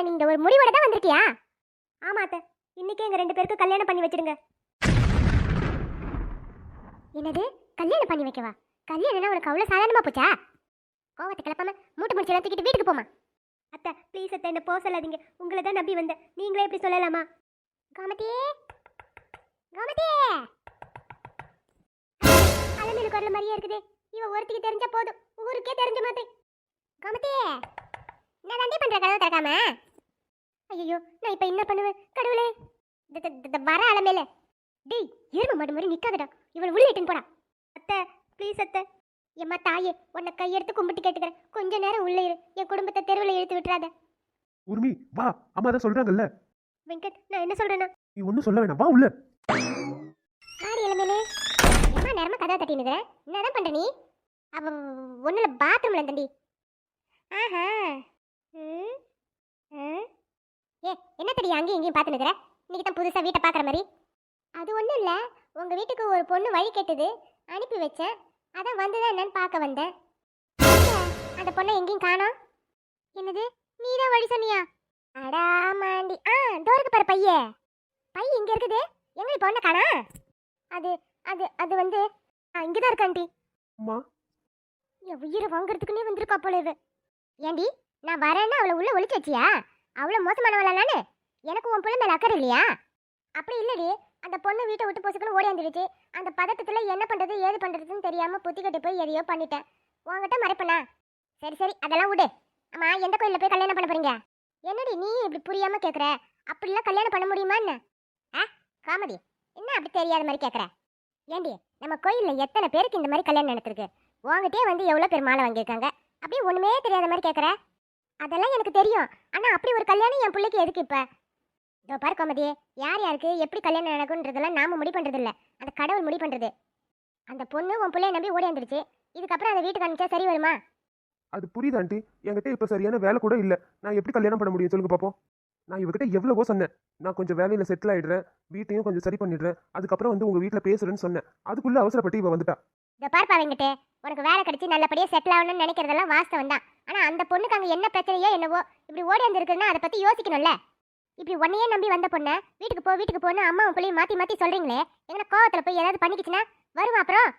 அப்ப நீங்க ஒரு முடிவோட தான் வந்திருக்கியா? ஆமா அத்தை. இன்னைக்கே எங்க ரெண்டு பேருக்கு கல்யாணம் பண்ணி வச்சிருங்க என்னது? கல்யாணம் பண்ணி வைக்கவா? கல்யாணம்னா உனக்கு அவ்வளவு சாதாரணமா போச்சா? கோவத்தை கிளப்பாம மூட்டை முடிச்சு எல்லாம் வீட்டுக்கு போமா அத்தை ப்ளீஸ் அத்தை என்ன போக சொல்லாதீங்க உங்களை தான் நம்பி வந்தேன். நீங்களே இப்படி சொல்லலாமா? காமத்தியே காமத்தியே அலமையில் குரல் மாதிரியே இருக்குது. இவ ஒருத்திக்கு தெரிஞ்சா போதும். ஊருக்கே தெரிஞ்ச மாதிரி. காமத்தியே நான் தாண்டி பண்ற கதவை திறக்காம? ஐயோ நான் இப்ப என்ன பண்ணுவேன்? கடவுளே. வர அலமேல டேய் எரும மாடு மாதிரி நிக்காதடா. இவன் உள்ள இட்டுன்னு போடா. அத்தை ப்ளீஸ் அத்தை. எம்மா தாயே உன்னை கையெடுத்து கும்பிட்டு கேட்டுக்கிறேன். கொஞ்ச நேரம் உள்ள இரு. என் குடும்பத்தை தெருவில் இழுத்து விட்டுறாத. உரிமை வா. அம்மா தான் சொல்றாங்கல்ல. வெங்கட் நான் என்ன சொல்றேன்னா? நீ ஒன்றும் சொல்ல வேணாம். வா உள்ள. ஆடி இளமேலே எம்மா நேரமா கதவை தட்டினுது என்னதான் பண்ற நீ? அவ ஒண்ணுல பாத்ரூம்ல தண்டி ஆஹா. ஏ என்ன தடி அங்கேயும் இங்கேயும் பார்த்து நிக்கிற இன்னைக்கு தான் புதுசா வீட்டை பார்க்குற மாதிரி. அது ஒன்றும் இல்லை. உங்க வீட்டுக்கு ஒரு பொண்ணு வழி கேட்டது. அனுப்பி வச்சேன். அதான் வந்ததா என்னன்னு பார்க்க வந்தேன்? அந்த பொண்ணை எங்கேயும் காணோம் என்னது? நீ தான் வழி சொன்னியா? அடா மாண்டி ஆ தோருக்கு பாரு பையே. பை இங்க இருக்குது. எங்க பொண்ணை காணா? அது அது அது வந்து இங்கே தான் இருக்கு ஆண்டி. அம்மா. என் உயிரை வாங்குறதுக்குன்னே வந்திருக்கா போல இவ. ஏண்டி நான் வரேன்னு அவளை உள்ள ஒளிச்சு வச்சியா? அவ்வளோ மோசமானவளா நானு எனக்கு உன் பிள்ளை மேலே அக்கறை இல்லையா? அப்படி இல்லடி. அந்த பொண்ணு வீட்டை விட்டு போசுக்குன்னு ஓடியாந்துருச்சு அந்த பதட்டத்தில் என்ன பண்ணுறது ஏது பண்ணுறதுன்னு தெரியாமல் புத்தி போய் எதையோ பண்ணிட்டேன். உன்கிட்ட மறைப்பனா? சரி சரி அதெல்லாம் விடு. அம்மா எந்த கோயிலில் போய் கல்யாணம் பண்ண போகிறீங்க என்னடி நீ இப்படி புரியாமல் கேட்குற அப்படிலாம் கல்யாணம் பண்ண முடியுமா என்ன ஆ காமதி என்ன அப்படி தெரியாத மாதிரி கேட்குற ஏண்டி நம்ம கோயிலில் எத்தனை பேருக்கு இந்த மாதிரி கல்யாணம் நடத்திருக்கு உங்ககிட்டயே வந்து எவ்வளோ பேர் மாலை வாங்கியிருக்காங்க? அப்படியே ஒன்றுமே தெரியாத மாதிரி கேட்குற அதெல்லாம் எனக்கு தெரியும். ஆனால் அப்படி ஒரு கல்யாணம் என் பிள்ளைக்கு எதுக்கு இப்போ? இதோ பாரு கோமதி யார் யாருக்கு எப்படி கல்யாணம் நடக்கும்ன்றதெல்லாம் நாம முடி பண்ணுறதில்ல அந்த கடவுள் முடி பண்ணுறது அந்த பொண்ணு உன் பிள்ளைய நம்பி ஓடியாந்துருச்சு இதுக்கப்புறம் அந்த வீட்டுக்கு அனுப்பிச்சா சரி வருமா? அது புரியுது ஆண்டி. என்கிட்ட இப்போ சரியான வேலை கூட இல்லை. நான் எப்படி கல்யாணம் பண்ண முடியும் சொல்லுங்க பாப்போம். நான் இவகிட்ட எவ்வளவோ சொன்னேன். நான் கொஞ்சம் வேலையில் செட்டில் ஆயிடுறேன். வீட்டையும் கொஞ்சம் சரி பண்ணிடுறேன். அதுக்கப்புறம் வந்து உங்கள் வீட்டில் பேசுறேன்னு சொன்னேன். அதுக்குள்ளே அவசரப்பட்டு இவ வந்துட்டா. இதை பார்ப்பா வெங்கிட்டு உனக்கு வேலை கிடைச்சி நல்லபடியாக செட்டில் ஆகணும்னு நினைக்கிறதெல்லாம் வாஸ்தவம் தான். ஆனால் அந்த பொண்ணுக்கு அங்கே என்ன பிரச்சனையோ என்னவோ இப்படி ஓடி வந்துருக்குன்னா அதை பற்றி யோசிக்கணும்ல. இப்படி உன்னையே நம்பி வந்த பொண்ணை வீட்டுக்கு போ வீட்டுக்கு போன்னு அம்மாவும் பிள்ளையும் மாற்றி மாற்றி சொல்கிறீங்களே எங்கன்னா கோவத்தில் போய் ஏதாவது பண்ணிக்கிச்சுன்னா வருமா அப்புறம்?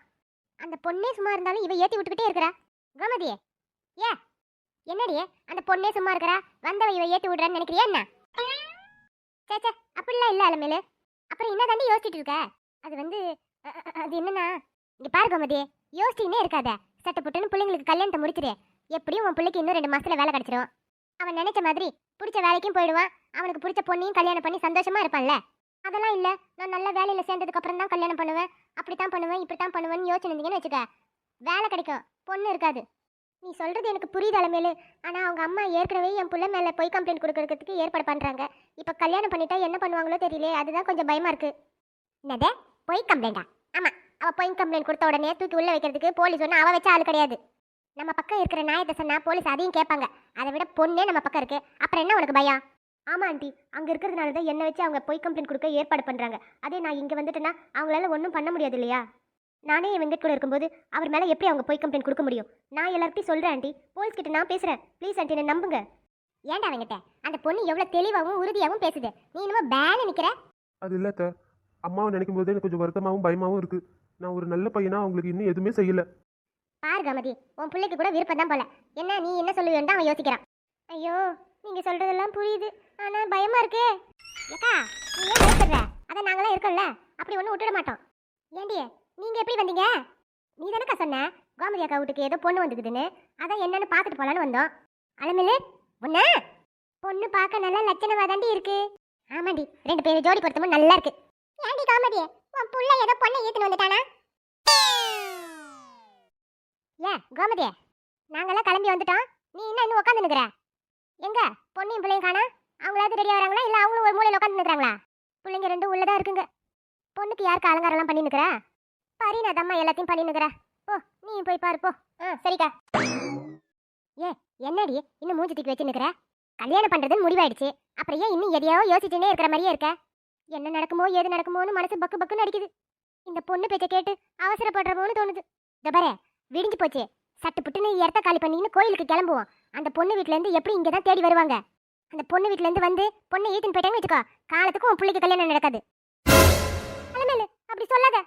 அந்த பொண்ணே சும்மா இருந்தாலும் இவ ஏற்றி விட்டுக்கிட்டே இருக்கிறா. கோமதியே ஏ என்னடியே அந்த பொண்ணே சும்மா இருக்கிறா? வந்தவ இவ ஏற்றி விடுறான்னு நினைக்கிறியா என்ன? சே அப்படிலாம் இல்லை அலமேலு. அப்புறம் என்ன தாண்டி யோசிச்சுட்டு இருக்க? அது வந்து அது என்னன்னா இங்க பாரு கோமதி யோசிச்சுக்கினே இருக்காத. சட்டை புட்டுன்னு பிள்ளைங்களுக்கு கல்யாணத்தை முடிச்சிரு. எப்படியும் உன் பிள்ளைக்கு இன்னும் ரெண்டு மாசத்துல வேலை கிடைச்சிரும். அவன் நினைச்ச மாதிரி பிடிச்ச வேலைக்கும் போயிடுவான். அவனுக்கு பிடிச்ச பொண்ணையும் கல்யாணம் பண்ணி சந்தோஷமா இருப்பான்ல. அதெல்லாம் இல்ல. நான் நல்ல வேலையில சேர்ந்ததுக்கு அப்புறம் தான் கல்யாணம் பண்ணுவேன். அப்படித்தான் பண்ணுவேன் இப்படித்தான் பண்ணுவேன்னு யோசிச்சிருந்தீங்கன்னு வச்சுக்க. வேலை கிடைக்கும். பொண்ணு இருக்காது. நீ சொல்றது எனக்கு புரியுது அலமேலு. ஆனா அவங்க அம்மா ஏற்கனவே என் பிள்ளை மேல பொய் கம்ப்ளைண்ட் கொடுக்கறதுக்கு ஏற்பாடு பண்றாங்க. இப்ப கல்யாணம் பண்ணிட்டா என்ன பண்ணுவாங்களோ தெரியல அதுதான் கொஞ்சம் பயமா இருக்கு. என்னதே? பொய் கம்ப்ளைண்டா அவள் அவ பொய் கம்ப்ளைண்ட் கொடுத்த உடனே தூக்கி உள்ளே வைக்கிறதுக்கு போலீஸ் ஒன்று அவ வச்ச ஆள் கிடையாது. நம்ம பக்கம் இருக்கிற நியாயத்தை சொன்னா போலீஸ் அதையும் கேட்பாங்க. அதை விட பொண்ணே நம்ம பக்கம் இருக்கு. அப்புறம் என்ன உனக்கு பயம்? ஆமா ஆண்டி அங்கே இருக்கிறதுனால தான் என்ன வச்சு அவங்க பொய் கம்ப்ளைண்ட் கொடுக்க ஏற்பாடு பண்ணுறாங்க அதே நான் இங்கே வந்துட்டேன்னா அவங்களால ஒன்றும் பண்ண முடியாது இல்லையா? நானே என் வெங்கட் கூட இருக்கும்போது அவர் மேலே எப்படி அவங்க பொய் கம்ப்ளைண்ட் கொடுக்க முடியும்? நான் எல்லார்ட்டையும் சொல்கிறேன் ஆண்டி போலீஸ் கிட்ட நான் பேசுகிறேன் ப்ளீஸ் ஆண்டி என்ன நம்புங்க. ஏன்டா வெங்கட்ட? அந்த பொண்ணு எவ்வளவு தெளிவாகவும் உறுதியாகவும் பேசுது. நீ இன்னும் பேனு நிற்கிற அது இல்லை அம்மாவை நினைக்கும் போது எனக்கு கொஞ்சம் வருத்தமாகவும் பயமாகவும் இருக்கு. நான் ஒரு நல்ல பையனா அவங்களுக்கு இன்னும் எதுவுமே செய்யல. பாரு கமதி உன் பிள்ளைக்கு கூட விருப்பம் தான் போல. என்ன நீ என்ன சொல்லுவேன்னு அவன் யோசிக்கிறான். ஐயோ நீங்க சொல்றதெல்லாம் புரியுது. ஆனா பயமா இருக்கே. ஏக்கா நீ ஏன் பயப்படுற? அதான் நாங்களாம் இருக்கோம்ல. அப்படி ஒன்றும் விட்டுட மாட்டோம். ஏண்டி நீங்க எப்படி வந்தீங்க? நீ தானக்கா சொன்ன? கோமதி அக்கா வீட்டுக்கு ஏதோ பொண்ணு வந்துக்குதுன்னு அதான் என்னன்னு பார்த்துட்டு போலான்னு வந்தோம். அலமில்லு உன்ன பொண்ணு பார்க்க நல்லா லட்சணமா தாண்டி இருக்கு. ஆமாண்டி ரெண்டு பேரும் ஜோடி பொருத்தமும் நல்லா இருக்கு. ஏண்டி காமெடி உன் புள்ள ஏதோ பொண்ணை ஏத்துன்னு வந்துட்டானா? ஏன் கோமதி நாங்கெல்லாம் கிளம்பி வந்துட்டோம். நீ என்ன இன்னும் உட்காந்து நிக்கிற. எங்க? பொண்ணையும் பிள்ளையும் காணா? அவங்களாவது ரெடியா வராங்களா இல்ல அவங்களும் ஒரு மூலையில் உட்காந்து நிக்கிறாங்களா? பிள்ளைங்க ரெண்டும் உள்ளதா இருக்குங்க. பொண்ணுக்கு யாருக்கு அலங்காரம்லாம் பண்ணி நிக்கிறா? பரீனா தம்மா எல்லாத்தையும் பண்ணி நிக்கிறா. போ நீ போய் பாரு போ. ஆ சரிக்கா. ஏ என்னடி? இன்னும் மூஞ்சி தூக்கி வச்சு நிக்கிற? கல்யாணம் பண்றதுன்னு முடிவாயிடுச்சு. அப்புறம் ஏன் இன்னும் எதையோ யோசிச்சுட்டே இருக்கிற மாதிரியே இருக்க? என்ன நடக்குமோ ஏது நடக்குமோன்னு மனசு பக்கு பக்குன்னு அடிக்குது. இந்த பொண்ணு பேச்ச கேட்டு அவசரப்படுறமோன்னு தோணுது. தபர விடிஞ்சு போச்சு. சட்டு புட்டுன்னு இடத்த காலி பண்ணின்னு கோயிலுக்கு கிளம்புவோம். அந்த பொண்ணு வீட்ல இருந்து எப்படி இங்கே தான் தேடி வருவாங்க? அந்த பொண்ணு வீட்ல இருந்து வந்து பொண்ணு ஈத்துன்னு போயிட்டாங்க வச்சுக்கோ காலத்துக்கும் உன் பிள்ளைக்கு கல்யாணம் நடக்காது. அலமேலு அப்படி சொல்லாத.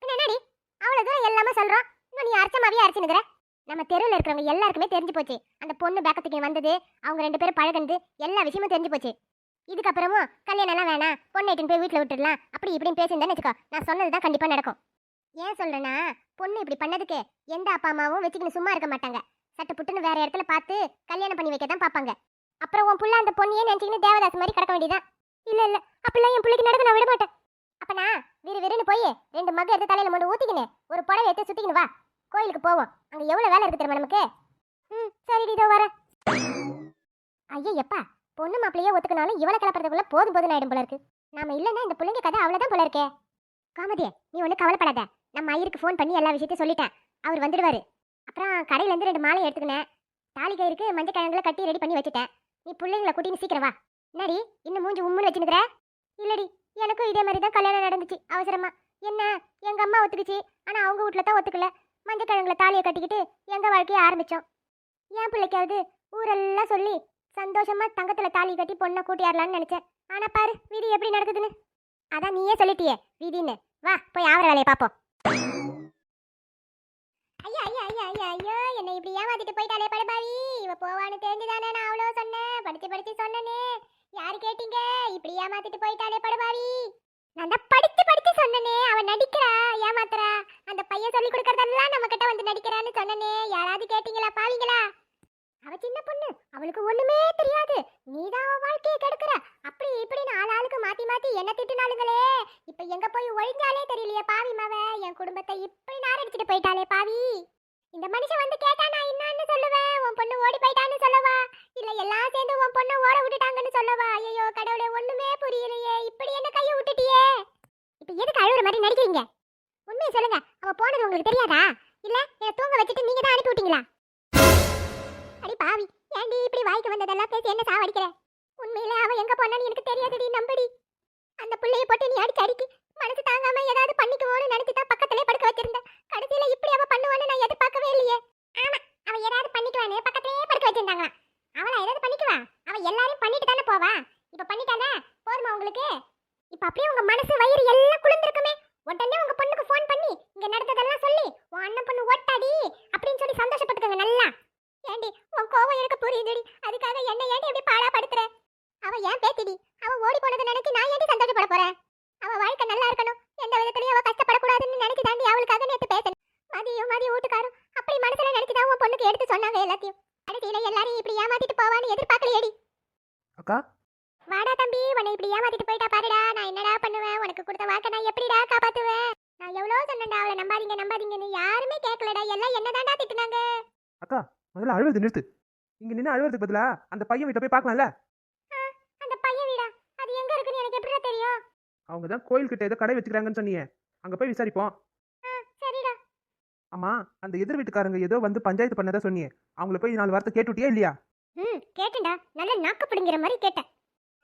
பின்ன என்னடி? அவ்வளோ தூரம் எல்லாமே சொல்கிறோம் இன்னும் நீ அரைச்சமாவே அரைச்சுனுக்குற நம்ம தெருவில் இருக்கிறவங்க எல்லாருக்குமே தெரிஞ்சு போச்சு. அந்த பொண்ணு பேக்கத்துக்கு வந்தது அவங்க ரெண்டு பேரும் பழகுனது எல்லா விஷயமும் தெரிஞ்சு போச்சு. இதுக்கப்புறமும் கல்யாணம் எல்லாம் வேணாம். பொண்ணு இட்டுன்னு போய் வீட்டில் விட்டுடலாம். அப்படி இப்படின்னு பேசியிருந்தேன்னு வச்சுக்கோ. நான் சொன்னது தான் கண்டிப்பாக நடக்கும். ஏன் சொல்றேன்னா பொண்ணு இப்படி பண்ணதுக்கு எந்த அப்பா அம்மாவும் வச்சுக்கின்னு சும்மா இருக்க மாட்டாங்க. சட்டு புட்டுன்னு வேற இடத்துல பார்த்து கல்யாணம் பண்ணி வைக்க தான் பார்ப்பாங்க. அப்புறம் உன் புள்ள அந்த பொண்ணையே நினைச்சிக்கின்னு தேவதாஸ் மாதிரி கிடக்க வேண்டியதான் இல்லை இல்லை. அப்படிலாம் என் பிள்ளைக்கு நடக்க நான் விட மாட்டேன். அப்பனா விறு விறுன்னு போய் ரெண்டு மக எடுத்து தலையில மட்டும் ஊத்திக்கின்னு ஒரு புடவை எடுத்து சுத்திக்கின்னு வா. கோயிலுக்கு போவோம். அங்கே எவ்வளவு வேலை இருக்குது தெரியுமா நமக்கு? ம் சரி இதோ வரேன். ஐயோ எப்பா பொண்ணு மாப்பிள்ளையே ஒத்துக்கினாலும் இவளை கிளப்புறதுக்குள்ள போதும் போதும் ஆயிடும் போல இருக்கு. நாம இல்லைன்னா இந்த பிள்ளைங்க கதை அவ்வளவுதான் போல இருக்கே. காமதியே நீ ஒன்றும் கவலைப்படாத. நம்ம ஐயருக்கு ஃபோன் பண்ணி எல்லா விஷயத்தையும் சொல்லிட்டேன். அவர் வந்துடுவாரு. அப்புறம் கடையில இருந்து ரெண்டு மாலை எடுத்துக்கினேன். தாலி கயிறுக்கு மஞ்சள் கிழங்குல கட்டி ரெடி பண்ணி வச்சுட்டேன். நீ பிள்ளைங்களை கூட்டின்னு சீக்கிரம் வா. என்னடி இன்னும் மூஞ்சி உம்முன்னு வச்சுனுக்குற இல்லடி எனக்கும் இதே மாதிரி தான் கல்யாணம் நடந்துச்சு. அவசரமா. என்ன? எங்க அம்மா ஒத்துக்குச்சு. ஆனா அவங்க வீட்ல தான் ஒத்துக்கல. மஞ்சள் கிழங்குல தாலியை கட்டிக்கிட்டு எங்க வாழ்க்கையை ஆரம்பிச்சோம். என் பிள்ளைக்காவது ஊரெல்லாம் சொல்லி சந்தோஷமா தங்கத்துல தாலி கட்டி பொண்ணை கூட்டியாரலான்னு நினைச்சேன். ஆனா பாரு விதி எப்படி நடக்குதுன்னு? அதான் நீயே சொல்லிட்டியே விதின்னு. வா போய் ஆவர வேலையை பாப்போம். ஐயா ஐயா ஐயா ஐயா ஐயோ என்னை இப்படி ஏமாத்திட்டு போயிட்டாலே படுபாவி இவ போவான்னு தெரிஞ்சுதானே நான் அவ்வளோ சொன்னேன். படிச்சு படிச்சு சொன்னேனே. யாரு கேட்டீங்க? இப்படி ஏமாத்திட்டு போயிட்டாலே படுபாவி நான் தான் படிச்சு படிச்சு சொன்னனே. அவன் நடிக்கிறா ஏமாத்துறா. அந்த பையன் சொல்லி கொடுக்கறதெல்லாம் நம்ம கிட்ட வந்து நடிக்கிறான்னு சொன்னனே. யாராவது கேட்டீங்களா பாவீங்களா? அவ சின்ன பொண்ணு. அவளுக்கு ஒண்ணுமே தெரியாது. நீதான் அவ வாழ்க்கையை கெடுக்கிற. அப்படி இப்படின்னு ஆள் ஆளுக்கு மாத்தி மாத்தி என்ன திட்டுனாளுங்களே? இப்ப எங்க போய் ஒழிஞ்சாலே தெரியலையே பாவி மவ. என் குடும்பத்தை இப்படி நாரடிச்சிட்டு போயிட்டாளே பாவி. இந்த மனுஷன் வந்து கேட்டா நான் என்னன்னு சொல்லுவேன் உன் பொண்ணு ஓடி போயிட்டான்னு சொல்லவா? இல்ல எல்லாம் சேர்ந்து உன் பொண்ணை ஓட விட்டுட்டாங்கன்னு சொல்லவா? ஐயோ கடவுளே ஒண்ணுமே புரியலையே. இப்படி என்ன கையை விட்டுட்டியே? இப்ப எதுக்கு அழுகுற மாதிரி நடிக்கிறீங்க? உண்மையை சொல்லுங்க. அவ போனது உங்களுக்கு தெரியாதா? இல்ல என்ன தூங்க வச்சுட்டு நீங்க தான் அனுப்பி விட்டீங்களா? அடி பாவி. ஏன்டி இப்படி வாய்க்கு வந்ததெல்லாம் பேசி என்ன சாவடிக்கிற? உண்மையில அவ எங்க போனான்னு எனக்கு தெரியாதடி நம்படி. அந்த புள்ளைய போட்டு நீ அடிச்சு அடிக்கி. மனசு தாங்காம ஏதாவது பண்ணிக்குவோன்னு நினைச்சு தான் பக்கத்துலயே படுக்க வச்சிருந்த. கடைசியில இப்படி அவ பண்ணுவான்னு நான் எதிர்பார்க்கவே இல்லையே. ஆமா அவ ஏதாவது பண்ணிக்குவான்னு பக்கத்துலயே படுக்க வச்சிருந்தாங்க அவளா ஏதாவது பண்ணிக்குவா? அவ எல்லாரையும் பண்ணிட்டு தானே போவா? இப்ப பண்ணிட்டால போதுமா உங்களுக்கு? இப்ப அப்படியே உங்க மனசு வயிறு எல்லாம் குளிர்ந்திருக்குமே. உடனே உங்க பொண்ணுக்கு ஃபோன் பண்ணி இங்க நடந்ததெல்லாம் சொல்லி உன் அண்ணன் பொண்ணு ஓட்டாடி அப்படின்னு சொல்லி சந்தோஷப்பட்டுக்கோங்க நல்லா. ஏண்டி? உன் கோவம் எனக்கு புரியுதுடி. அதுக்காக என்ன ஏண்டி இப்படி பாடா படுத்துற அவ ஏன் பேத்திடி? அவ ஓடி போனதை நினைச்சு நான் ஏண்டி சந்தோஷப்பட போறேன்? அவ வாழ்க்கை நல்லா இருக்கணும். எந்த விதத்துலயும் அவ கஷ்டப்படக்கூடாதுன்னு நினைச்சு தாண்டி அவளுக்காக நேத்து பேசணும் மதியம் மதியம் வீட்டுக்காரும் அப்படி மனசுல நினைச்சுதான் உன் பொண்ணுக்கு எடுத்து சொன்னாங்க எல்லாத்தையும். கடைசியில எல்லாரையும் இப்படி ஏமாத்திட்டு போவான்னு எதிர்பார்க்கலையேடி. அக்கா? வாடா தம்பி உன்னை இப்படி ஏமாத்திட்டு போயிட்டா பாருடா. நான் என்னடா பண்ணுவேன்? உனக்கு கொடுத்த வாக்க நான் எப்படிடா காப்பாத்துவேன்? நான் எவ்வளவு சொன்னேன்டா. அவளை நம்பாதீங்க நம்பாதீங்கன்னு யாருமே கேட்கலடா. எல்லாம் என்னதான்டா திட்டுனாங்க? அக்கா முதல்ல அழுவது நிறுத்து. இங்க நின்று அழுவதுக்கு பதிலா அந்த பையன் வீட்டை போய் பார்க்கலாம்ல? அந்த பையன் வீடா? அது எங்க இருக்குன்னு எனக்கு எப்படிடா தெரியும்? அவங்க தான் கோயில்கிட்ட ஏதோ கடை வச்சுக்கிறாங்கன்னு சொன்னீங்க அங்க போய் விசாரிப்போம். சரிடா. ஆமா அந்த எதிர் வீட்டுக்காரங்க ஏதோ வந்து பஞ்சாயத்து பண்ணதா சொன்னீங்க அவங்கள போய் நாலு வார்த்தை கேட்டுட்டியா இல்லையா? ம் கேட்டேன்டா. நல்ல நாக்கு பிடுங்கிற மாதிரி கேட்டேன்.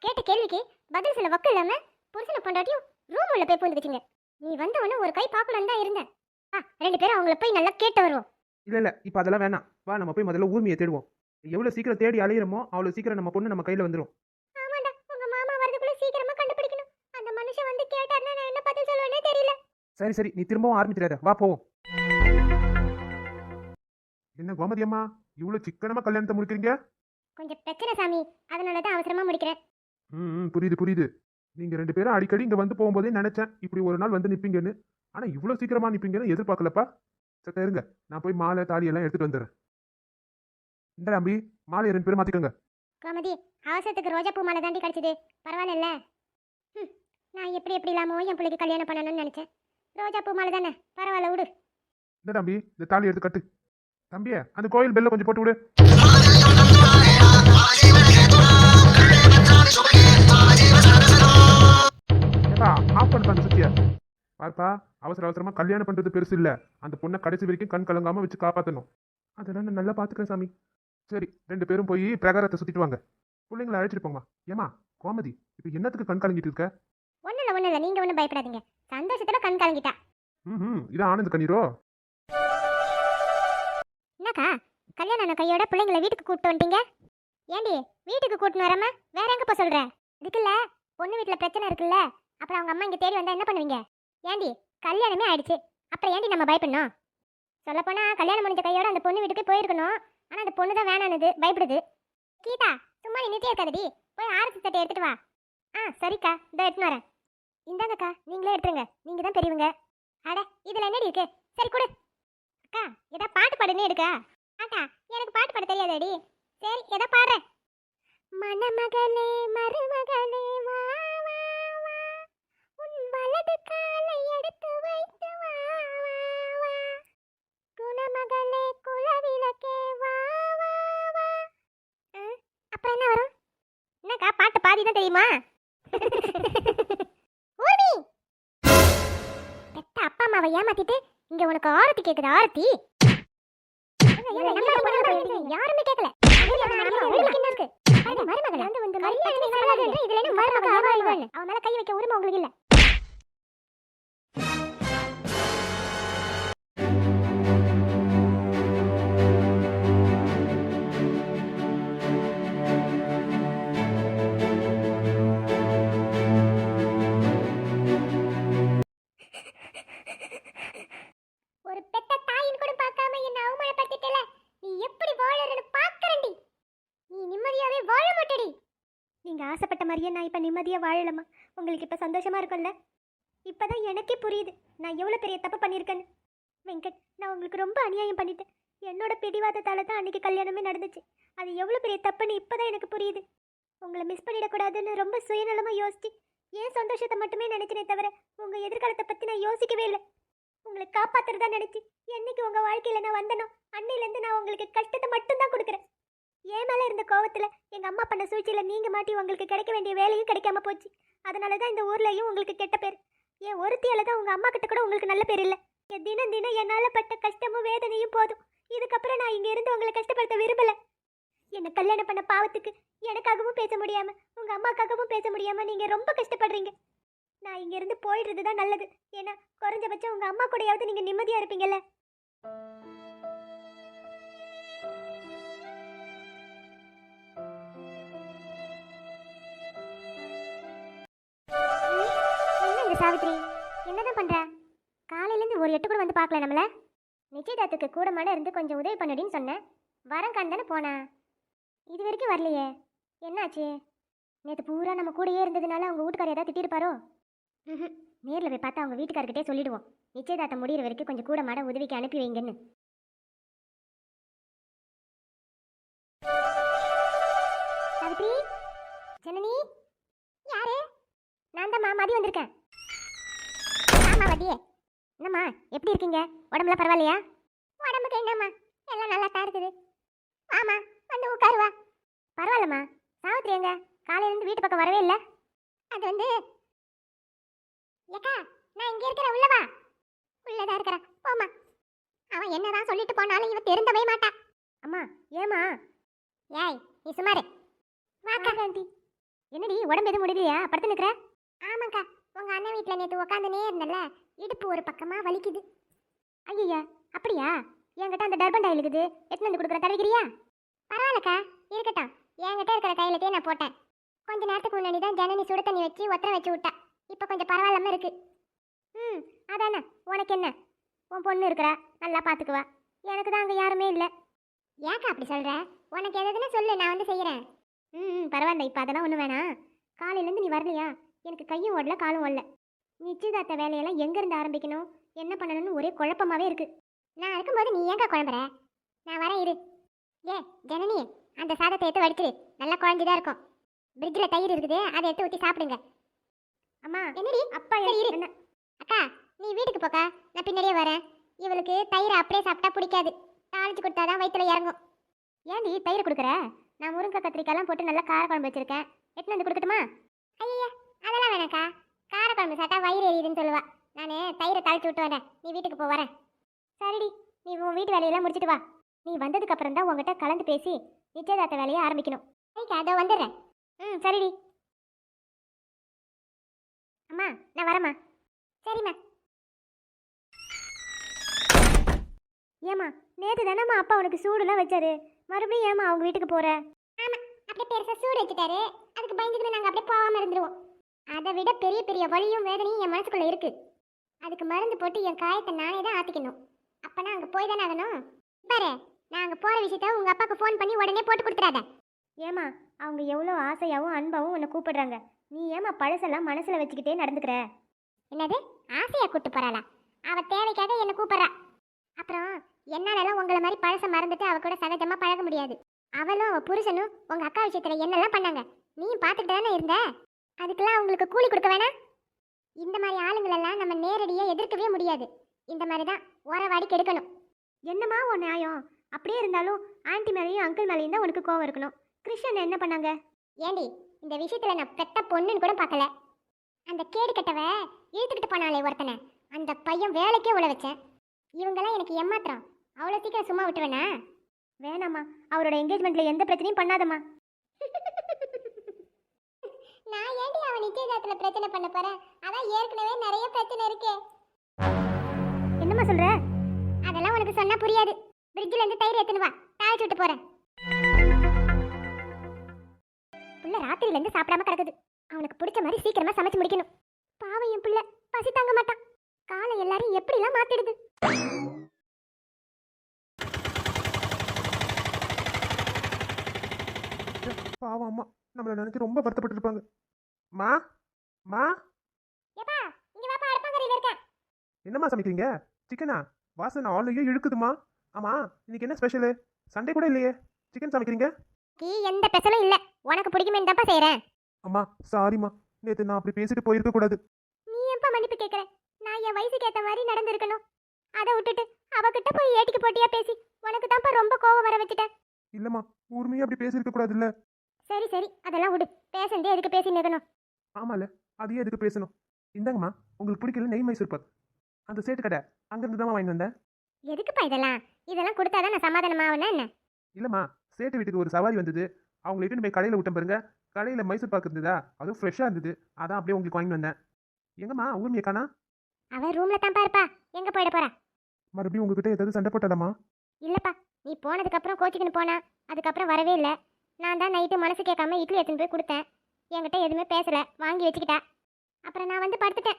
கேட்ட கேள்விக்கு பதில் சொல்ல வக்கு இல்லாம புருஷனை பொண்டாட்டியும் ரூம் உள்ள போய் பூந்துக்கிச்சிங்க. நீ வந்தவன ஒரு கை பார்க்கலான்னு தான் இருந்தேன். ஆ ரெண்டு பேரும் அவங்கள போய் நல்லா கேட்டு வருவோம். இல்ல இல்ல. இப்ப அதெல்லாம் வேணாம். வா நம்ம போய் முதல்ல ஊர்மியை தேடுவோம். எவ்வளவு சீக்கிரம் தேடி அலையிறமோ அவ்வளவு சீக்கிரம் நம்ம பொண்ணு நம்ம கையில வந்துரும். ஆமாண்டா. உங்க மாமா வரதுக்குள்ள சீக்கிரமா கண்டுபிடிக்கணும். அந்த மனுஷன் வந்து கேட்டாருன்னா நான் என்ன பதில் சொல்லுவேனே தெரியல. சரி சரி. நீ திரும்பவும் ஆரம்பிச்சிடாத. வா போவோம். என்ன கோமதி அம்மா? இவ்வளவு சிக்கனமா கல்யாணத்தை முடிக்கிறீங்க? கொஞ்சம் பிரச்சனை சாமி. அதனால தான் அவசரமா முடிக்கிறேன். ம் புரியுது புரியுது. நீங்க ரெண்டு பேரும் அடிக்கடி இங்க வந்து போகும்போதே நினைச்சேன். இப்படி ஒரு நாள் வந்து நிப்பீங்கன்னு. ஆனா இவ்வளவு சீக்கிரமா நிப்பீங்கன்னு எதிர்பார்க்கலப்பா. சத்த இருங்க. நான் போய் மாலை தாலி எல்லாம் எடுத்துட்டு வந்துடுறேன். இந்த அம்பி மாலையை ரெண்டு பேரும் மாத்திக்கோங்க. காமதி அவசரத்துக்கு ரோஜா பூ மாலை தாண்டி கிடைச்சது. பரவாயில்ல நான் எப்படி எப்படி இல்லாமோ என் பிள்ளைக்கு கல்யாணம் பண்ணணும்னு நினைச்சேன். ரோஜா பூ மாலை தானே? பரவாயில்ல விடு. இந்த தம்பி இந்த தாலி எடுத்து கட்டு. தம்பியே அந்த கோயில் பெல்ல கொஞ்சம் போட்டு விடு. ஆஃப் அந்த சுத்திய? பார்ப்பா அவசர அவசரமா கல்யாணம் பண்றது பெருசு இல்ல. அந்த பொண்ணை கடைசி வரைக்கும் கண் கலங்காம வச்சு காப்பாத்தணும். அதெல்லாம் நான் நல்லா பாத்துக்கிறேன் சாமி. சரி ரெண்டு பேரும் போய் பிரகாரத்தை சுத்திட்டு வாங்க. பிள்ளைங்களை அழைச்சிட்டு போங்கம்மா. ஏமா கோமதி இப்ப என்னத்துக்கு கண் கலங்கிட்டு இருக்க? ஒன்றும் இல்லை ஒன்றும் இல்லை நீங்கள் ஒன்றும் பயப்படாதீங்க. சந்தோஷத்துல கண் கலங்கிட்டா. ம் இதான் ஆனந்த் கண்ணீரோ? என்னக்கா கல்யாணம் கையோட பிள்ளைங்களை வீட்டுக்கு கூப்பிட்டு வந்துட்டீங்க? ஏண்டி வீட்டுக்கு கூட்டின்னு வராம வேற எங்க போக சொல்ற? இதுக்குல்ல பொண்ணு வீட்டுல பிரச்சனை இருக்குல்ல? அப்புறம் அவங்க அம்மா இங்க தேடி வந்தா என்ன பண்ணுவீங்க? ஏண்டி கல்யாணமே ஆயிடுச்சு. அப்புறம் ஏண்டி நம்ம பயப்படணும்? சொல்லப்போனால் கல்யாணம் முடிஞ்ச கையோட அந்த பொண்ணு வீட்டுக்கு போயிருக்கணும். ஆனால் அந்த பொண்ணு தான் வேணானது பயப்படுது. கீதா சும்மா நின்றுட்டே இருக்காதடி. போய் ஆரத்தி தட்டை எடுத்துட்டு வா. ஆ சரிக்கா. இதோ எடுத்துன்னு வரேன். இந்தாங்கக்கா நீங்களே எடுத்துருங்க. நீங்கள் தான் பெரியவங்க. அட இதில் என்னடி இருக்கு? சரி கொடு. அக்கா ஏதா பாட்டு பாடுனே எடுக்கா ஆட்டா எனக்கு பாட்டு பாட தெரியாதடி. சரி ஏதா பாடுறேன். மணமகளே மருமகளே தெரியுமா? ஊர்மி பெத்த அப்பா அம்மாவை ஏமாத்திட்டு இங்க உனக்கு ஆரத்தி கேக்குது ஆரத்தி. யாருமே கேட்கல அவன் மேல கை வைக்க உரிமை உங்களுக்கு இல்ல. நிம்மதியாக வாழலம்மா உங்களுக்கு இப்போ சந்தோஷமாக இருக்கும்ல? இப்போ தான் எனக்கே புரியுது. நான் எவ்வளோ பெரிய தப்பு பண்ணியிருக்கேன்னு வெங்கட் நான் உங்களுக்கு ரொம்ப அநியாயம் பண்ணிட்டேன். என்னோட பிடிவாதத்தால் தான் அன்றைக்கி கல்யாணமே நடந்துச்சு. அது எவ்வளோ பெரிய தப்புன்னு இப்போ தான் எனக்கு புரியுது. உங்களை மிஸ் பண்ணிடக்கூடாதுன்னு ரொம்ப சுயநலமாக யோசிச்சு ஏன் சந்தோஷத்தை மட்டுமே நினச்சினே தவிர உங்கள் எதிர்காலத்தை பற்றி நான் யோசிக்கவே இல்லை. உங்களை காப்பாற்றுறதா நினச்சி என்றைக்கு உங்கள் வாழ்க்கையில் நான் வந்தனோ அன்னையிலேருந்து நான் உங்களுக்கு கஷ்டத்தை மட்டும்தான் கொடுக்குறேன். ஏன் மேலே இருந்த கோவத்தில் எங்கள் அம்மா பண்ண சூழ்ச்சியில் நீங்கள் மாட்டி உங்களுக்கு கிடைக்க வேண்டிய வேலையும் கிடைக்காம போச்சு. அதனால தான் இந்த ஊர்லேயும் உங்களுக்கு கெட்ட பேர். என் ஒருத்தியால் தான் உங்கள் அம்மா கிட்ட கூட உங்களுக்கு நல்ல பேர் இல்லை. என் தினம் தினம் என்னால் பட்ட கஷ்டமும் வேதனையும் போதும். இதுக்கப்புறம் நான் இங்கே இருந்து உங்களை கஷ்டப்படுத்த விரும்பலை. என்னை கல்யாணம் பண்ண பாவத்துக்கு எனக்காகவும் பேச முடியாமல் உங்கள் அம்மாக்காகவும் பேச முடியாமல் நீங்கள் ரொம்ப கஷ்டப்படுறீங்க. நான் இங்கேருந்து போயிடுறது தான் நல்லது. ஏன்னா குறைஞ்சபட்சம் உங்கள் அம்மா கூடயாவது நீங்கள் நிம்மதியாக இருப்பீங்கல்ல. சாவித்ரி என்னதான் பண்ற? காலையிலேருந்து ஒரு எட்டு கூட வந்து பார்க்கல நம்மள. நிச்சயதார்த்துக்கு கூட மாட இருந்து கொஞ்சம் உதவி பண்ணுடின்னு சொன்னேன். வரம் தானே போனேன். இது வரைக்கும் வரலையே. என்னாச்சு? நேற்று பூரா நம்ம கூடயே இருந்ததுனால அவங்க வீட்டுக்காரர் ஏதாவது திட்டிருப்பாரோ? நேரில் போய் பார்த்தா அவங்க வீட்டுக்காரர்கிட்டே சொல்லிடுவோம். நிச்சயதார்த்தம் முடியிற வரைக்கும் கொஞ்சம் கூட மாட உதவிக்கு அனுப்பி வைங்கன்னு. சாவித்ரி? ஜனனி? யாரு? நான் தான் மதி வந்திருக்கேன். ஆமா மதியே. என்னம்மா எப்படி இருக்கீங்க? உடம்புல பரவாயில்லையா? உடம்புக்கு என்னம்மா? எல்லாம் நல்லா தான் இருக்குது. ஆமா வந்து உட்காருவா பரவாயில்லம்மா. சாவித்ரி எங்க? காலையில இருந்து வீட்டு பக்கம் வரவே இல்லை. அது வந்து ஏக்கா நான் இங்க இருக்கிறேன். உள்ளவா உள்ளதா இருக்கிறேன். போம்மா. அவன் என்னதான் சொல்லிட்டு போனாலும் இவ திருந்தவே மாட்டா. அம்மா ஏமா ஏய் நீ சுமாரு வாக்கா. ஆண்டி. என்னடி உடம்பு எதுவும் முடியலையா? படுத்து நிக்கிற? ஆமாக்கா. உங்க அண்ணன் வீட்டில் நேற்று உக்காந்துனே இருந்தல இடுப்பு ஒரு பக்கமாக வலிக்குது. ஐயா அப்படியா? என்கிட்ட அந்த டர்பன் டைல் இருக்குது எடுத்து வந்து கொடுக்குற தடவிக்கிறியா? பரவாயில்லக்கா இருக்கட்டும். என்கிட்ட இருக்கிற தைலத்தையே நான் போட்டேன். கொஞ்ச நேரத்துக்கு முன்னாடி தான் ஜனனி சுடு தண்ணி வச்சு ஒத்தரை வச்சு விட்டா. இப்போ கொஞ்சம் பரவாயில்லாம இருக்கு. ம் அதானே உனக்கு என்ன? உன் பொண்ணு இருக்கிறா நல்லா பார்த்துக்குவா எனக்கு தான் அங்கே யாருமே இல்லை. ஏக்கா அப்படி சொல்கிற உனக்கு எதுன்னு சொல்லு நான் வந்து செய்கிறேன் ம் ம், பரவாயில்ல இப்போ அதெல்லாம் ஒன்றும் வேணாம். காலையிலேருந்து நீ வரலையா? எனக்கு கையும் ஓடல காலும் ஓடல. நிச்சயதார்த்த வேலையெல்லாம் எங்கேருந்து ஆரம்பிக்கணும்? என்ன பண்ணணும்னு ஒரே குழப்பமாவே இருக்கு. நான் இருக்கும்போது நீ ஏங்க குழம்புற? நான் வரேன் இரு. ஏ ஜனனி அந்த சாதத்தை எடுத்து வடிச்சிரு. நல்லா குழஞ்சுதான் இருக்கும். ஃப்ரிட்ஜில் தயிர் இருக்குது அதை எடுத்து ஊற்றி சாப்பிடுங்க. அம்மா என்னடி? அப்பா இரு. அக்கா நீ வீட்டுக்கு போக்கா. நான் பின்னாடியே வரேன். இவளுக்கு தயிர் அப்படியே சாப்பிட்டா பிடிக்காது. தாளிச்சு கொடுத்தாதான் வயிற்றுல இறங்கும். ஏன்டி தயிர் கொடுக்குற? நான் முருங்கை கத்திரிக்காய்லாம் போட்டு நல்லா கார குழம்பு வச்சிருக்கேன். எடுத்துன்னு வந்து கொடுக்கட்டுமா? ஐயா அதெல்லாம் வேணாக்கா காரக்குழம்பு சாட்டா வயிறு எரியுதுன்னு சொல்லுவா. நான் தயிரை தாளிச்சு விட்டு வரேன். நீ வீட்டுக்கு போ வரேன். சரிடி. நீ உன் வீட்டு வேலையெல்லாம் முடிச்சிட்டு வா. நீ வந்ததுக்கு அப்புறம் தான் உங்ககிட்ட கலந்து பேசி நிச்சயதார்த்த வேலையை ஆரம்பிக்கணும். சரிக்கா அதோ வந்துடுறேன். ம் சரிடி. அம்மா நான் வரேம்மா. சரிம்மா. ஏம்மா நேற்று தானம்மா அப்பா உனக்கு சூடுலாம் வச்சாரு. மறுபடியும் ஏம்மா அவங்க வீட்டுக்கு போகிறேன் ஆமாம் அப்படியே பெருசாக சூடு வச்சுட்டாரு. அதுக்கு பயந்துக்கிட்டு நாங்கள் அப்படியே போகாமல் இருந்துருவோம். அதை விட பெரிய பெரிய வலியும் வேதனையும் என் மனசுக்குள்ள இருக்கு. அதுக்கு மருந்து போட்டு என் காயத்தை நானே தான் ஆத்திக்கணும். அப்பனா அங்க போய் தானே ஆகணும்? பாரு நான் அங்க போற விஷயத்த உங்க அப்பாக்கு ஃபோன் பண்ணி உடனே போட்டு கொடுத்துறாத ஏமா அவங்க எவ்வளோ ஆசையாகவும் அன்பாகவும் உன்னை கூப்பிடுறாங்க. நீ ஏமா பழசெல்லாம் மனசில் வச்சுக்கிட்டே நடந்துக்கிற? என்னது? ஆசையா கூட்டு போறாளா? அவ தேவைக்காக என்ன கூப்பிடுறா. அப்புறம் என்னாலலாம் உங்களை மாதிரி பழச மறந்துட்டு அவ கூட சகஜமா பழக முடியாது. அவளும் அவ புருஷனும் உங்க அக்கா விஷயத்துல என்னெல்லாம் பண்ணாங்க? நீயும் பார்த்துட்டு தானே இருந்த? அதுக்கெல்லாம் அவங்களுக்கு கூலி கொடுக்க வேணாம் இந்த மாதிரி ஆளுங்களெல்லாம் நம்ம நேரடியாக எதிர்க்கவே முடியாது. இந்த மாதிரி தான் ஓரவாடி கெடுக்கணும் என்னம்மா உன் நியாயம்? அப்படியே இருந்தாலும் ஆண்டி மேலேயும் அங்கிள் மேலேயும் தான் உனக்கு கோவம் இருக்கணும். கிருஷ்ணன் என்ன பண்ணாங்க? ஏண்டி இந்த விஷயத்தில் நான் பெத்த பொண்ணுன்னு கூட பார்க்கல. அந்த கேடு கட்டவ இழுத்துக்கிட்டு போனாலே ஒருத்தனை. அந்த பையன் வேலைக்கே உள்ள வச்சேன். இவங்கெல்லாம் எனக்கு ஏமாத்திரம் அவ்வளோ சீக்கிரம் சும்மா விட்டுருவேனா? வேணாம்மா. அவரோட என்கேஜ்மெண்ட்டில் எந்த பிரச்சனையும் பண்ணாதம்மா. நான் ஏண்டி அவன் நிச்சயதார்த்தத்துல பிரச்சனை பண்ண போறேன் அதான் ஏற்கனவே நிறைய பிரச்சனை இருக்கே. என்னம்மா சொல்கிற அதெல்லாம் உனக்கு சொன்னா புரியாது. ஃப்ரிட்ஜ்ல இருந்து தயிர் எடுத்துன்னு வா. தாளிச்சு விட்டு போறேன். புள்ள ராத்திரில இருந்து சாப்பிடாம கிடக்குது. அவனுக்கு பிடிச்ச மாதிரி சீக்கிரமா சமைச்சு முடிக்கணும். பாவம் என் புள்ள. பசி தாங்க மாட்டான். காலை எல்லாரும் எப்படிலாம் மாத்திடுது? பாவம் அம்மா. நம்மளை நினைச்சு ரொம்ப வருத்தப்பட்டு இருப்பாங்க மா மா. ஏப்பா இங்க வாப்பா அடுப்பங்கரையில இருக்கேன். என்னம்மா சமைக்கிறீங்க? சிக்கனா? வாசனை ஆல்ரெடி இழுக்குதுமா. ஆமா இன்னைக்கு என்ன ஸ்பெஷலு சண்டே கூட இல்லையே. சிக்கன் சமைக்கிறீங்க? கீ எந்த பெசலும் இல்ல. உனக்கு பிடிக்குமே தான்ப்பா செய்றேன். அம்மா சாரிம்மா நேற்று நான் அப்படி பேசிட்டு போயிருக்க கூடாது. நீ எப்ப மன்னிப்பு கேக்குற? நான் என் வயசுக்கு ஏத்த மாதிரி நடந்திருக்கணும். அதை விட்டுட்டு அவகிட்ட போய் ஏட்டிக்கு போட்டியா பேசி உனக்கு தான்ப்பா ரொம்ப கோவம் வர வச்சுட்டேன். இல்லம்மா ஊர்மையே அப்படி பேசியிருக்க கூடாதுல்ல. சரி சரி. அதெல்லாம் விடு. பேசுனதே எதுக்கு பேசி நிற்கணும் ஆமால. அதையே எதுக்கு பேசணும்? இந்தாங்கம்மா. உங்களுக்கு பிடிக்கல நெய் மைசூர் பாக். அந்த சேட்டு கடை. அங்கிருந்து தான் வாங்கிட்டு வந்தேன் எதுக்குப்பா இதெல்லாம்? இதெல்லாம் கொடுத்தாதான் நான் சமாதானமா ஆகணும் என்ன? இல்லம்மா. சேட்டு வீட்டுக்கு ஒரு சவாரி வந்தது. அவங்களை இட்டுன்னு போய் கடையில் விட்டேன் பாருங்க. கடையில் மைசூர் பாக்கு இருந்ததா? அதுவும் ஃப்ரெஷ்ஷாக இருந்தது. அதான் அப்படியே உங்களுக்கு வாங்கிட்டு வந்தேன். எங்கம்மா? ஊர்மியை காணா அவ ரூம்ல தான்ப்பா இருப்பா. எங்க போயிட போறா? மறுபடியும் உங்ககிட்ட ஏதாவது சண்டை போட்டாலாமா? இல்லப்பா. நீ போனதுக்கு அப்புறம் கோச்சிக்கின்னு போனா அதுக்கப்புறம் வரவே இல்லை. நான் தான் நைட்டு மனசு கேட்காம இட்லி எடுத்துன்னு போய் கொடுத்தேன். என்கிட்ட எதுவுமே பேசல. வாங்கி வச்சுக்கிட்டா. அப்புறம் நான் வந்து படுத்துட்டேன்.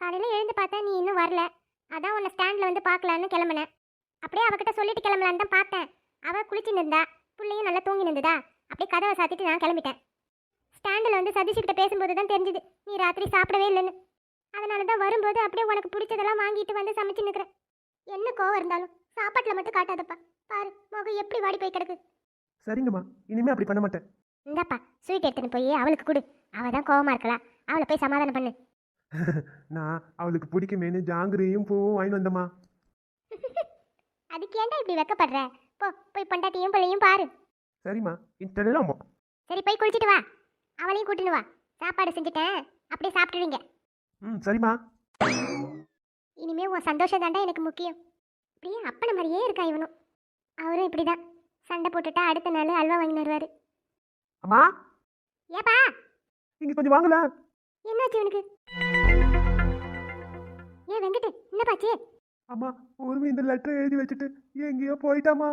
காலையில் எழுந்து பார்த்தேன் நீ இன்னும் வரல. அதான் உன்னை ஸ்டாண்டில் வந்து பார்க்கலான்னு கிளம்புனேன். அப்படியே அவகிட்ட சொல்லிட்டு கிளம்பலான்னு தான் பார்த்தேன். அவள் குளிச்சுன்னு இருந்தா பிள்ளையும் நல்லா தூங்கி நின்றுதா அப்படியே கதவை சாத்திட்டு நான் கிளம்பிட்டேன். ஸ்டாண்டில் வந்து சதீஷ்கிட்ட பேசும்போது தான் தெரிஞ்சுது நீ ராத்திரி சாப்பிடவே இல்லைன்னு. அதனால தான் வரும்போது அப்படியே உனக்கு பிடிச்சதெல்லாம் வாங்கிட்டு வந்து சமைச்சு நிற்கிறேன் என்ன கோவம் இருந்தாலும் சாப்பாட்டில் மட்டும் காட்டாதப்பா. பாரு முகம் எப்படி வாடி போய் கிடக்கு. சரிங்கம்மா. இனிமே அப்படி பண்ண மாட்டேன். இந்தாப்பா ஸ்வீட் எடுத்துன்னு போய் அவளுக்கு கொடு. அவ தான் கோவமா இருக்கலாம் அவளை போய் சமாதானம் பண்ணு. நான் அவளுக்கு பிடிக்குமேனு ஜாங்கிரியும் பூவும் வாங்கிட்டு வந்தம்மா. அதுக்கு ஏன்டா இப்படி வெக்கப்படுற? போ போய் பொண்டாட்டியும் பிள்ளையும் பாரு. சரிம்மா இன்டர்லாம் சரி போய் குளிச்சிட்டு வா. அவளையும் கூட்டின்னு வா. சாப்பாடு செஞ்சுட்டேன். அப்படியே சாப்பிட்டுருவீங்க. ம் சரிம்மா. இனிமே உன் சந்தோஷம் தாண்டா எனக்கு முக்கியம். அப்படியே அப்பனை மாதிரியே இருக்கா இவனும். அவரும் இப்படிதான். சண்டை போட்டுட்டா அடுத்த நாள் அல்வா வாங்கின்னு வருவாரு. அம்மா? ஏப்பா? இங்க கொஞ்சம் வாங்கல. என்னாச்சு இவனுக்கு ஏன் வெங்கட் என்னப்பாச்சு அம்மா ஊர்மி இந்த லெட்டர் எழுதி வச்சுட்டு எங்கேயோ போயிட்டாமா